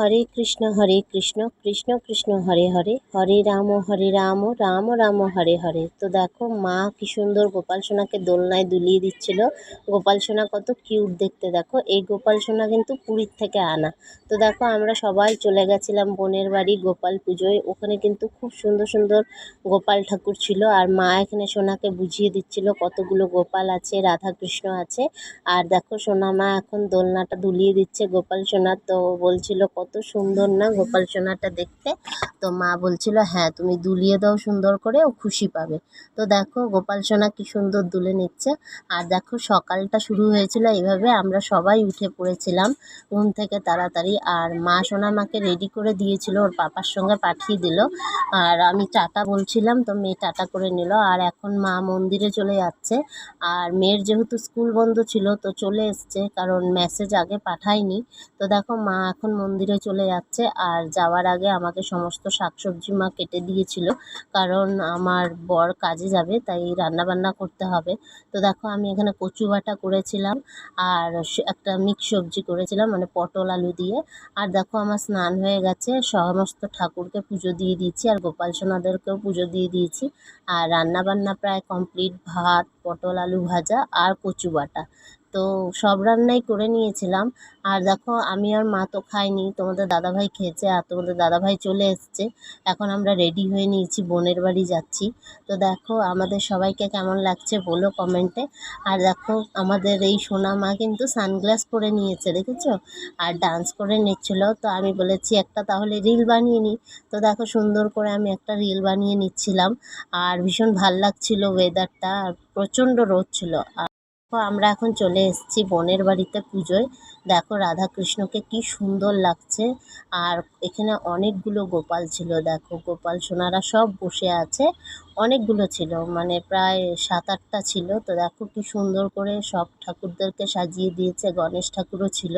হরে কৃষ্ণ হরে কৃষ্ণ কৃষ্ণ কৃষ্ণ, হরে হরে হরে রাম হরে রাম রাম রাম, হরে হরে। তো দেখো, মা কি সুন্দর গোপাল সোনাকে দোলনায় দুলিয়ে দিচ্ছিল। গোপাল সোনা কত কিউট দেখতে, দেখো। এই গোপাল সোনা কিন্তু পুরীর থেকে আনা। তো দেখো, আমরা সবাই চলে গেছিলাম বোনের বাড়ি গোপাল পুজোয়। ওখানে কিন্তু খুব সুন্দর সুন্দর গোপাল ঠাকুর ছিল। আর মা এখানে সোনাকে বুঝিয়ে দিচ্ছিল কতগুলো গোপাল আছে রাধা কৃষ্ণ আছে। আর দেখো, সোনা মা এখন দোলনাটা দুলিয়ে দিচ্ছে গোপাল সোনা। তো বলছিল, কত সুন্দর না গোপাল সোনাটা দেখতে। তো মা বলছিল হ্যাঁ তুমি দুলিয়ে দাও সুন্দর করে, ও খুশি পাবে। তো দেখো, গোপাল সোনা কি সুন্দর দুলে নিচ্ছে। আর দেখো, সকালটা শুরু হয়েছিল এইভাবে, আমরা সবাই উঠে পড়েছিলাম ঘুম থেকে তাড়াতাড়ি। আর মা সোনা মাকে রেডি করে দিয়েছিল, ওর পাপার সঙ্গে পাঠিয়ে দিল। আর আমি টাটা বলছিলাম, তো মেয়ে টাটা করে নিল। আর এখন মা মন্দিরে চলে যাচ্ছে। আর মেয়ের যেহেতু স্কুল বন্ধ ছিল, তো চলে এসছে, কারণ মেসেজ আগে পাঠায়নি। তো দেখো, মা এখন মন্দিরে চলে যাচ্ছে। আর যাওয়ার আগে আমাকে সমস্ত শাকসবজি মা কেটে দিয়েছিল। কারণ আমার বর কাজে যাবে, তাই রান্না বান্না করতে হবে। তো দেখো, আমি এখানে কচু বাটা করেছিলাম আর একটা মিক্স সবজি করেছিলাম মানে পটল আলু দিয়ে। আর দেখো, আমার স্নান হয়ে গেছে, সমস্ত ঠাকুরকে পুজো দিয়ে দিয়েছি, আর গোপাল সোনাদেরকেও পুজো দিয়ে দিয়েছি। আর রান্না বান্না প্রায় কমপ্লিট, ভাত, পটল, আলু ভাজা আর কচু বাটা। তো সব রান্নাই করে নিয়েছিলাম। আর দেখো, আমি আর মা তো খাইনি, তোমাদের দাদাভাই খেয়েছে আর তোমাদের দাদাভাই চলে এসছে। এখন আমরা রেডি হয়ে নিয়েছি, বোনের বাড়ি যাচ্ছি। তো দেখো, আমাদের সবাইকে কেমন লাগছে বলো কমেন্টে আর দেখো, আমাদের এই সোনা মা কিন্তু সানগ্লাস পরে নিয়েছে, দেখেছ? আর ডান্স করে নিচ্ছিল। তো আমি বলেছি, একটা তাহলে রিল বানিয়ে নিই তো দেখো, সুন্দর করে আমি একটা রিল বানিয়ে নিচ্ছিলাম। আর ভীষণ ভালো লাগছিল ওয়েদারটা আর প্রচণ্ড রোদ ছিল। আর আমরা এখন চলে এসেছি বোনের বাড়িতে পুজোয়। দেখো রাধা কৃষ্ণকে কি সুন্দর লাগছে। আর এখানে অনেকগুলো গোপাল ছিল, দেখো গোপাল সোনারা সব বসে আছে। অনেকগুলো ছিল মানে প্রায় সাত আটটা ছিল। তো দেখো কি সুন্দর করে সব ঠাকুরদেরকে সাজিয়ে দিয়েছে, গণেশ ঠাকুরও ছিল।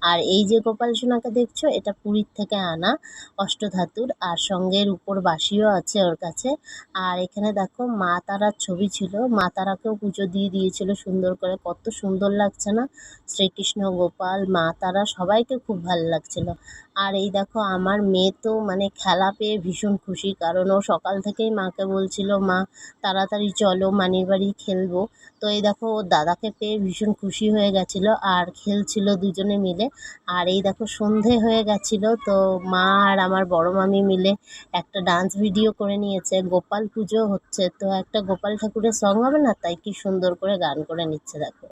আর এই যে গোপাল সোনাকে দেখছ, এটা পুরীর থেকে আনা অষ্টধাতুর, আর সঙ্গে উপর বাসিও আছে ওর কাছে। আর এখানে দেখো মা তারার ছবি ছিল, মা তারাকেও পুজো দিয়ে দিয়েছিল সুন্দর করে, কত সুন্দর লাগছে না। শ্রীকৃষ্ণ গোপাল মা, তারা সবাইকে খুব ভালো লাগছিল। আর এই দেখো, আমার মেয়ে তো মানে খেলা পেয়ে ভীষণ খুশি, কারণ ও সকাল থেকেই মাকে বলছিল, মা, তাড়াতাড়ি চলো, মানির বাড়ি খেলব। তো এই দেখো, ওর দাদাকে পেয়ে ভীষণ খুশি হয়ে গেছিল আর খেলছিল দুজনে মিলে। আর এই দেখো, সন্ধে হয়ে গেছিল, তো মা আর আমার বড় মামি মিলে একটা ডান্স ভিডিও করে নিয়েছে, গোপাল পুজো হচ্ছে। তো একটা গোপাল ঠাকুরের সং হবে না? তাই কি সুন্দর করে গান করে নিচ্ছে, দেখো।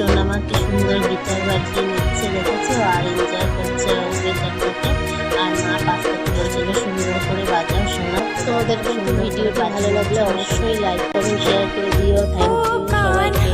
সোনামা কি সুন্দর গিটার বাজিয়ে নিচ্ছে দেখেছে? আর এনজয় করছে গিটারটাকে আর মা পাশ থেকে সুন্দর করে বাজার শোনা। তো ওদেরকে ভিডিওটা ভালো লাগলে অবশ্যই লাইক করুন শেয়ার করে দিও। থ্যাংক ইউ সবাইকে।